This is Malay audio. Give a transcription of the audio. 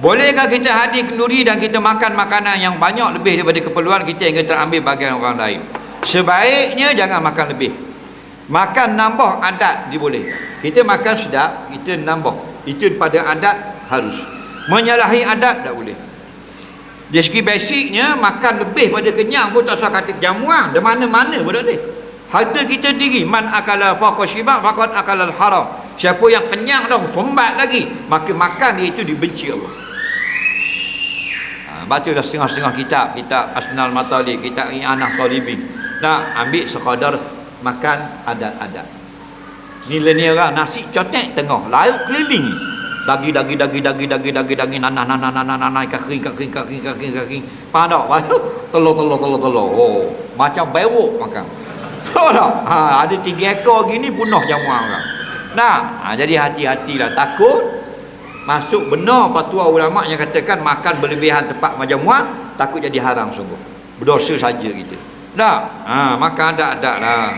Bolehkah kita hadir kenduri dan kita makan makanan yang banyak lebih daripada keperluan kita yang kita ambil bagian orang lain? Sebaiknya jangan makan lebih. Makan nambah adat diboleh. Kita makan sedap, kita nambah. Itu pada adat harus. Menyalahi adat tak boleh. Dari segi basicnya makan lebih pada kenyang pun tak usah kata jamuan. Di mana-mana pun tak boleh. Harta kita diri man akala syiba faqad akala haram. Siapa yang kenyang dah sombat lagi, maka makan dia itu dibenci Allah. Ha, baca dah setengah-setengah kitab, kitab Asnal Matalib, kitab I'anah Talibin. Nak ambil sekadar makan adat-adat. Nilai-nilai orang nasi cotek tengah, lauk keliling. Dagi dagi dagi dagi dagi dagi dagi nanah nanah nanah nanah kaki kaki kaki kaki kaki padak telur telur telur telur oh macam bewok makan tahu tak ha, ada tiga ekor gini punah jamuan orang nah ha, jadi hati-hatilah takut masuk benar patua ulama yang katakan makan berlebihan tempat majamuan takut jadi haram sungguh. Berdosa saja kita. Dah. Ha, maka ada ada lah